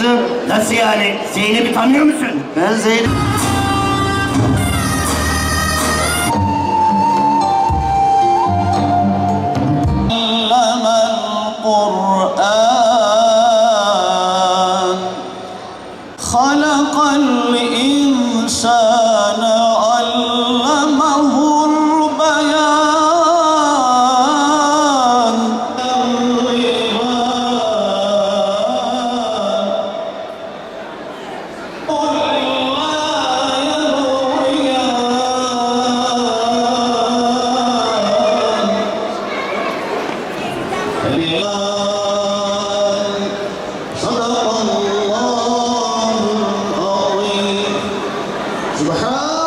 kızım. Nasıl yani? Zeynep'i tanıyor musun? Ben Zeynep... Allah سبحان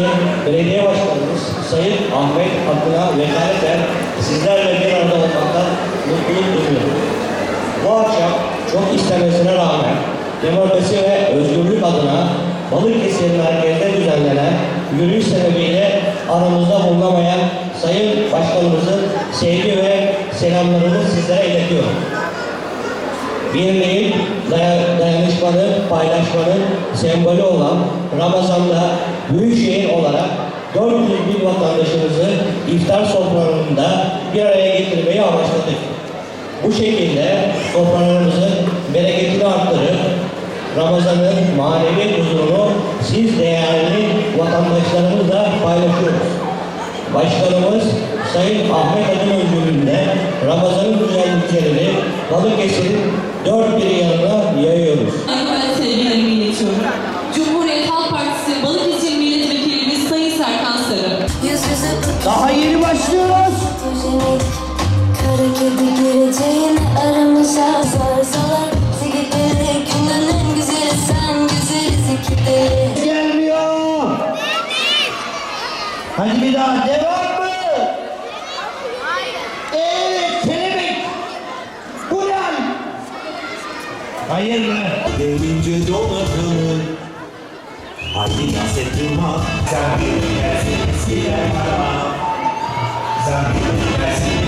Belediye Başkanımız Sayın Ahmet Akın'a vekaleten sizlerle bir arada olmaktan mutluluk duyuyorum. Bu akşam çok istemesine rağmen demokrasi ve özgürlük adına Balıkesir merkezde düzenlenen yürüyüş sebebiyle aramızda bulunamayan Sayın Başkanımızın sevgi ve selamlarını sizlere iletiyorum. Birliğin, daya- dayanışmanın, paylaşmanın sembolü olan Ramazan'da Büyükşehir olarak 400 bin vatandaşımızı iftar sofralarında bir araya getirmeyi amaçladık. Bu şekilde sofralarımızın bereketini arttırıp Ramazan'ın manevi huzurunu siz değerli vatandaşlarımızla paylaşıyoruz. Başkanımız Sayın Ahmet Adın öncülüğünde Ramazan'ın güzelliklerini Balıkesir'in dört bir Gelmiyor. Hadi bir daha devam mı? Evet kelebek. Uyan. Hayır mı? Gelince donatılır Haydi dans ettim ha Sen bilirsin eskiler karama Sen bilirsin